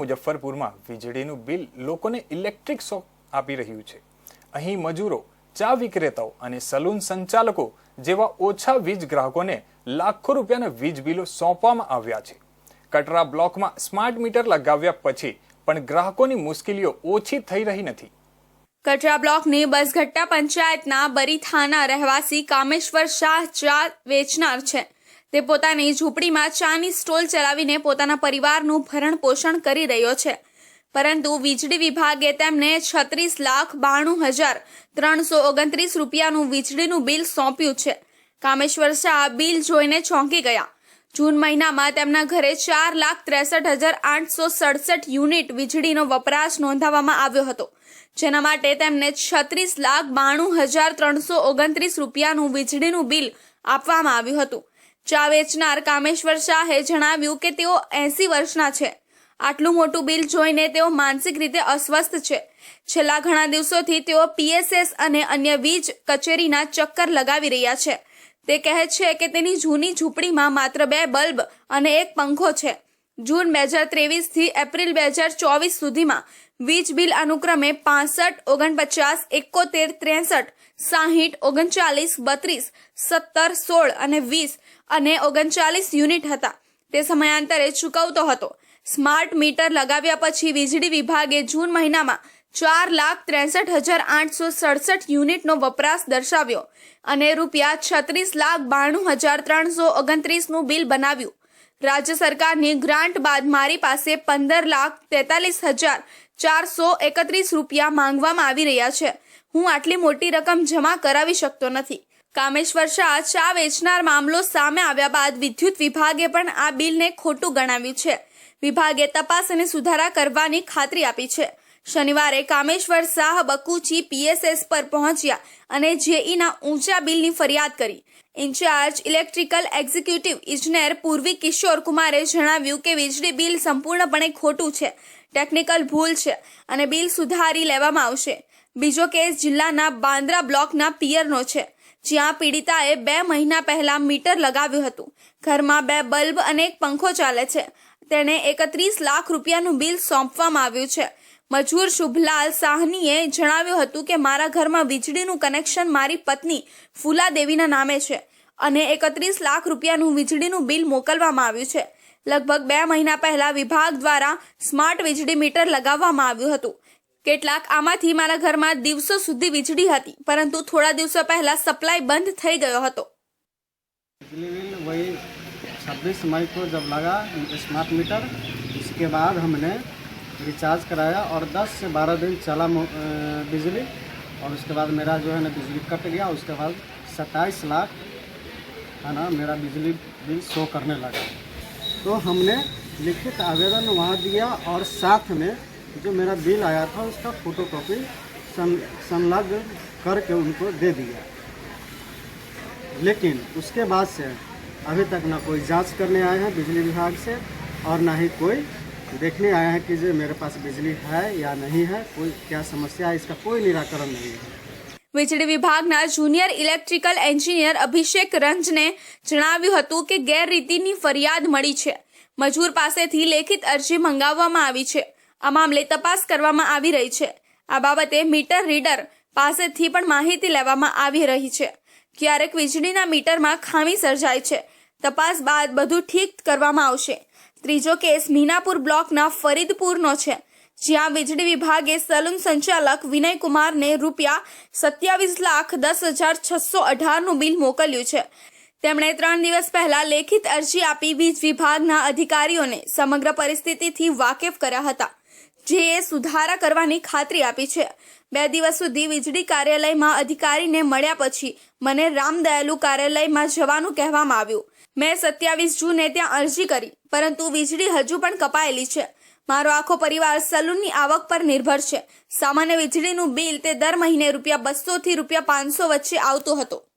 મુજફ્ફરપુરમાં વીજળીનું બિલ લોકોને ઇલેક્ટ્રિક શોક આપી રહ્યું છે. અહીં મજૂરો, ચા વિક્રેતાઓ અને સલૂન સંચાલકો જેવા ઓછા વીજ ગ્રાહકોને લાખો રૂપિયાના વીજ બિલો સોંપવામાં આવ્યા છે. કટરા બ્લોકમાં સ્માર્ટ મીટર લગાવ્યા પછી પણ ગ્રાહકોની મુશ્કેલીઓ ઓછી થઈ રહી નથી. કટરા બ્લોકની બસઘટ્ટા પંચાયતના બરીથાના રહેવાસી કામેશ્વર શાહ ચા વેચનાર છે. તે પોતાની ઝૂંપડીમાં ચાની સ્ટોલ ચલાવીને પોતાના પરિવારનું ભરણ પોષણ કરી રહ્યો છે. પરંતુ વીજળી વિભાગે તેમને છત્રીસ લાખ બાણું હજાર ત્રણસો ઓગણત્રીસ રૂપિયાનું વીજળીનું બિલ સોંપ્યું છે. કામેશ્વર શાહ બિલ જોઈને ચોંકી ગયા. જૂન મહિનામાં તેમના ઘરે ચાર લાખ ત્રેસઠ હજાર આઠસો સડસઠ યુનિટ વીજળીનો વપરાશ નોંધાવવામાં આવ્યો હતો. જેના માટે તેમને છત્રીસ લાખ બાણું હજાર ત્રણસો ઓગણત્રીસ રૂપિયાનું વીજળીનું બિલ આપવામાં આવ્યું હતું. ચા વેચનાર કામેશ્વર શાહે જણાવ્યું કે તેઓ એસી વર્ષના છે. આટલું મોટું બિલ જોઈને તેઓ માનસિક રીતે અસ્વસ્થ છે. છેલ્લા ઘણા દિવસોથી તેઓ પીએસએસ અને અન્ય વીજ કચેરીના ચક્કર લગાવી રહ્યા છે. તે કહે છે કે તેની જૂની ઝૂંપડીમાં માત્ર બે બલ્બ અને એક પંખો છે. જૂન બે હજાર ત્રેવીસથી એપ્રિલ બે હજાર ચોવીસ સુધીમાં વીજ બિલ અનુક્રમે પાસઠ, ઓગણપચાસ, એકોતેર, ત્રેસઠ, સાહીઠ, ઓગણચાલીસ, બત્રીસ, સત્તર, સોળ અને વીસ અને ઓગણચાલીસ યુનિટ હતા. તે સમયાંતરે ચૂકવતો હતો. સ્માર્ટ મીટર લગાવ્યા પછી વીજળી વિભાગે જૂન મહિનામાં ચાર લાખ ત્રેસઠ હજાર આઠસો સડસઠ યુનિટનો વપરાશ દર્શાવ્યો અને રૂપિયા છત્રીસ લાખ બાણું હજાર ત્રણસો ઓગણત્રીસનું બિલ બનાવ્યું. રાજ્ય સરકારની ગ્રાન્ટ બાદ મારી પાસે પંદર લાખ તેતાલીસ હજાર ચારસો એકત્રીસ રૂપિયા માંગવામાં આવી રહ્યા છે. હું આટલી મોટી રકમ જમા કરાવી શકતો નથી. કામેશ્વર શાહ ચા વેચનાર મામલો સામે આવ્યા બાદ વિદ્યુત વિભાગે પણ આ બિલને ખોટું ગણાવ્યું છે. વિભાગે તપાસ અને સુધારા કરવાની ખાતરી આપી છે. શનિવારે કામેશ્વર શાહ બકુચી પીએસએસ પર પહોંચ્યા અને જેઈના ઊંચા બિલની ફરિયાદ કરી. ઇન્ચાર્જ ઇલેક્ટ્રિકલ એક્ઝિક્યુટિવ ઇજનેર પૂર્વી કિશોર કુમારે જણાવ્યું કે વીજળી બિલ સંપૂર્ણપણે ખોટું છે. ટેકનિકલ ભૂલ છે અને બિલ સુધારી લેવામાં આવશે. બીજો કેસ જિલ્લાના બાંદ્રા બ્લોકના પિયરનો છે. જ્યાં પીડિતાએ બે મહિના પહેલા મીટર લગાવ્યું હતું. ઘરમાં બે બલ્બ અને એક પંખો ચાલે છે. તેણે એકત્રીસ લાખ રૂપિયાનું બિલ સોંપવામાં આવ્યું છે. મજૂર શુભલાલ સાહનીએ જણાવ્યું હતું કે, મારા ઘરમાં વીજળીનું કનેક્શન મારી પત્ની ફૂલા દેવીના નામે છે અને એકત્રીસ લાખ રૂપિયાનું વીજળીનું બિલ મોકલવામાં આવ્યું છે. લગભગ બે મહિના પહેલા વિભાગ દ્વારા સ્માર્ટ વીજળી મીટર લગાવવામાં આવ્યું હતું કેટલાક આમાંથી મારા ઘરમાં દિવસો સુધી વીજળી હતી પરંતુ થોડા દિવસો પહેલા સપ્લાય બંધ થઈ ગયો હતો बिजली बिल वही छब्बीस मई को जब लगा स्मार्ट मीटर उसके बाद हमने रिचार्ज कराया और 10 से 12 दिन चला मो- अ, बिजली और उसके बाद मेरा जो है ना बिजली कट गया उसके बाद सत्ताईस लाख है ना मेरा बिजली बिल शो करने लगा तो हमने लिखित आवेदन वहाँ दिया और साथ में जो मेरा बिल आया था, उसका फ़ोटो कॉपी संलग्न करके उनको दे दिया। लेकिन उसके बाद से अभी तक ना कोई जाँच करने आए हैं बिजली विभाग से और ना ही कोई देखने आया है कि जो मेरे पास बिजली है या नहीं है, कोई क्या समस्या है, इसका कोई निराकरण नहीं है। વીજળી વિભાગના જુનિયર ઇલેક્ટ્રિકલ એન્જિનિયર અભિષેક રંજને જણાવ્યું હતું કે ગેરરીતિની ફરિયાદ મળી છે. મજૂર પાસેથી લેખિત અરજી મંગાવવામાં આવી છે. આ મામલે તપાસ કરવામાં આવી રહી છે. આ બાબતે મીટર રીડર પાસેથી પણ માહિતી લેવામાં આવી રહી છે. ક્યારેક વીજળીના મીટરમાં ખામી સર્જાય છે. તપાસ બાદ બધું ઠીક કરવામાં આવશે. ત્રીજો કેસ મીનાપુર બ્લોકના ફરીદપુરનો છે. જ્યાં વીજળી વિભાગે સલૂન સંચાલક વિનયકુમારને રૂપિયા સત્યાવીસ લાખ દસ હજાર છસો અઢારનું બિલ મોકલ્યું છે. તેમણે ત્રણ દિવસ પહેલા લેખિત અરજી આપી વીજ વિભાગના અધિકારીઓને સમગ્ર પરિસ્થિતિથી વાકેફ કર્યા હતા જેએ સુધારા કરવાની ખાતરી આપી છે. બે દિવસ સુધી વીજળી કાર્યાલયમાં અધિકારીને મળ્યા પછી મને રામદયાલુ કાર્યાલયમાં જવાનું કહેવામાં આવ્યું. મેં સત્યાવીસ જૂને ત્યાં અરજી કરી, પરંતુ વીજળી હજુ પણ કપાયેલી છે. મારો આખો પરિવાર સલૂનની આવક પર નિર્ભર છે. સામાન્ય વીજળીનું બિલ તે દર મહિને રૂપિયા બસો થી રૂપિયા પાંચસો વચ્ચે આવતું હતું.